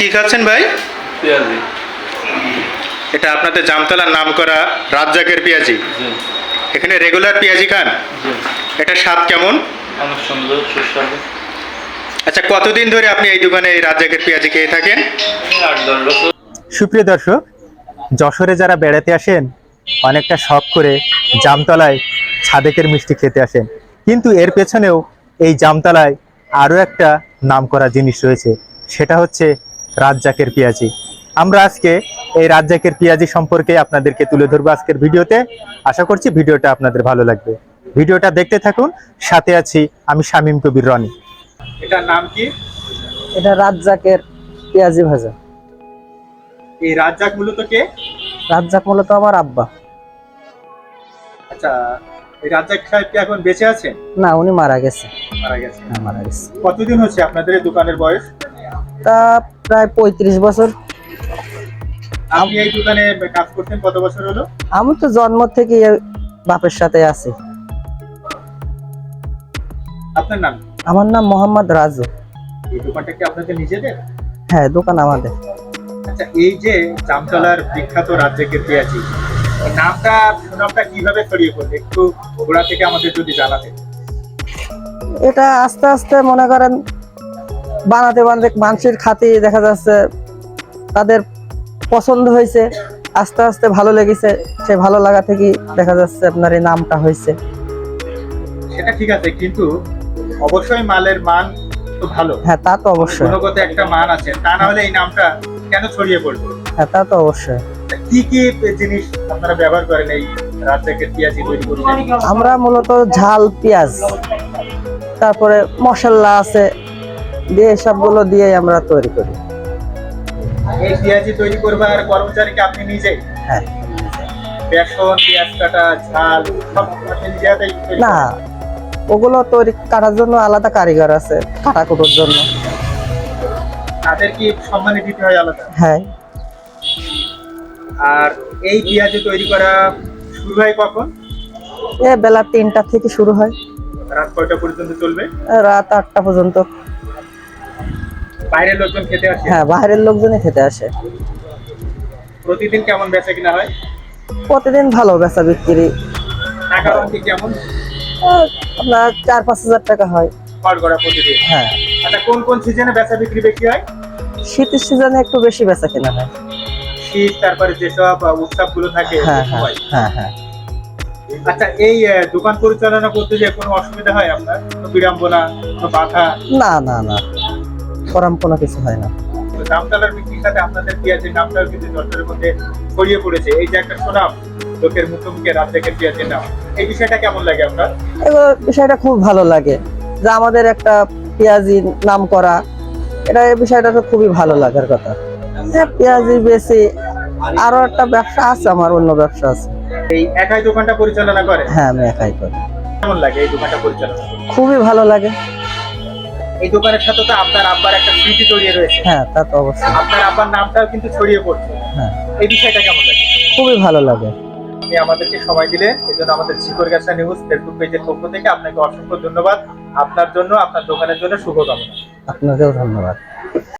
কি খাচ্ছেন ভাই? পেঁয়াজি। এটা আপনাদের জামতলার নাম করা রাজ্জাকের পেঁয়াজি। এখানে রেগুলার পেঁয়াজি খান? এটা স্বাদ কেমন? অনেক সুন্দর সুস্বাদু। আচ্ছা কতদিন ধরে আপনি এই দোকানে এই রাজ্জাকের পেঁয়াজি খেয়ে থাকেন? সুপ্রিয় দর্শক যশোরে যারা বেড়াতে আসেন অনেকটা শখ করে জামতলায় ছাদেকের মিষ্টি খেতে আসেন। কিন্তু এর পেছনেও এই জামতলায় আরও একটা নামকরা জিনিস রয়েছে। সেটা হচ্ছে রাজ্জাকের পেঁয়াজি। আমরা আজকে এই রাজ্জাকের পেঁয়াজি সম্পর্কে আপনাদেরকে তুলে ধরবো আজকের ভিডিওতে। আশা করছি ভিডিওটা আপনাদের ভালো লাগবে। ভিডিওটা দেখতে থাকুন সাথে আছি আমি শামীম কবির রনি। এটার নাম কি? এটা রাজ্জাকের পেঁয়াজি ভাজা। এই রাজ্জাক মূলত কে? রাজ্জাক মূলত আমার আব্বা। আচ্ছা এই রাজ্জাক সাহেব কি এখন বেঁচে আছেন? না উনি মারা গেছে। মারা গেছে। হ্যাঁ, মারা গেছে। কতদিন হচ্ছে আপনাদের এই দোকানের বয়স? তা প্রায় পঁয়ত্রিশ বছর। আপনি এই দোকানে কাজ করতেন কত বছর হলো? আমি তো জন্ম থেকে বাপের সাথে আছি। আপনার নাম? আমার নাম মোহাম্মদ রাজু। এই দোকানটা কি আপনাদের নিজেদের? হ্যাঁ দোকান আমাদের। আচ্ছা এই যে জামতলার বিখ্যাত রাজ্জাকের পেঁয়াজি নামটা সুনামটা কীভাবে ছড়িয়ে পড়বে একটু গোড়া থেকে আমাদের যদি জানাতেন। এটা আস্তে আস্তে মনে করেন বানাতে বানাতে মানুষের খাতে দেখা যাচ্ছে তাদের পছন্দ হয়েছে আস্তে আস্তে ভালো লেগেছে সে ভালো লাগা থেকে দেখা যাচ্ছে আপনার এই নামটা হয়েছে। সেটা ঠিক আছে কিন্তু অবশ্যই মালের মান তো ভালো। হ্যাঁ তা তো অবশ্যই। গুণগত একটা মান আছে তা না হলে এই নামটা কেন ছড়িয়ে পড়বে? হ্যাঁ তা তো অবশ্যই। কি কি জিনিস আপনারা ব্যবহার করেন এই রাজ্জাকের পেঁয়াজি তৈরি করতে আমরা মূলত ঝাল পেঁয়াজ তারপরে মশলা আছে দিয়ে সবগুলো দিয়ে আমরা তৈরি করি। এই পেঁয়াজি তৈরি করবার কর্মচারীকে আপনি নিজেই হ্যাঁ। বেসন পেঁয়াজ কাটা ঝাল সব আপনি নিজে হাতেই না ওগুলো তৈরি কাটার জন্য আলাদা কারিগর আছে কাটা কুটোর জন্য। তাদের কি সম্মানে দিতে হয় আলাদা? হ্যাঁ। আর এই পেঁয়াজি তৈরি করা শুরু হয় কখন? এ বেলা তিনটা থেকে শুরু হয়। রাত কয়টা পর্যন্ত চলবে? রাত আটটা পর্যন্ত। বাইরের লোকজন খেতে আসে? হ্যাঁ বাইরের লোকজনই খেতে আসে। প্রতিদিন কেমন বেচা কিনা হয়? প্রতিদিন ভালো বেচা বিক্রি। টাকা অঙ্কে কেমন? আপনার চার পাঁচ হাজার টাকা হয়। খড় করা প্রতিদিন? হ্যাঁ। আচ্ছা কোন কোন সিজনে বেচা বিক্রি বেশি হয়? শীতের সিজনে একটু বেশি বেচা কেনা হয়। শীত তারপরে যেসব উৎসবগুলো থাকে হ্যাঁ হ্যাঁ। হ্যাঁ। হ্যাঁ আচ্ছা এই দোকান পরিচালনা করতে যে কোনো অসুবিধা হয় আপনার? বিড়ম্বনা বাধা? না না না। করাম কোনো কিছু হয় না। দামতালার বিক্রির সাথে আপনাদের পেঁয়াজের কিন্তু মধ্যে ছড়িয়ে পড়েছে। এই যে একটা সুনাম লোকের মুখে মুখে পেঁয়াজের এই বিষয়টা কেমন লাগে আপনার? বিষয়টা খুব ভালো লাগে। যে আমাদের একটা পেঁয়াজি নাম করা এটা এই বিষয়টা তো খুবই ভালো লাগার কথা। হ্যাঁ পেঁয়াজি বেশি আরও একটা ব্যবসা আছে আমার অন্য ব্যবসা আছে। এই একাই দোকানটা পরিচালনা করে? হ্যাঁ আমি একাই করি। কেমন লাগে এই দোকানটা পরিচালনা খুবই ভালো লাগে। এই দোকানের সাথে তো আপনার আব্বার একটা স্মৃতি জড়িয়ে রয়েছে। হ্যাঁ তা তো অবশ্যই। আপনার আব্বার নামটাও কিন্তু ছড়িয়ে পড়ছে। হ্যাঁ। এই বিষয়টা কেমন লাগে? খুবই ভালো লাগে। আপনি আমাদেরকে সময় দিলে এই জন্য আমাদের চিকরগাছা নিউজ ফেসবুক পেজের পক্ষ থেকে আপনাকে অসংখ্য ধন্যবাদ। আপনার জন্য আপনার দোকানের জন্য শুভকামনা। আপনাকেও ধন্যবাদ।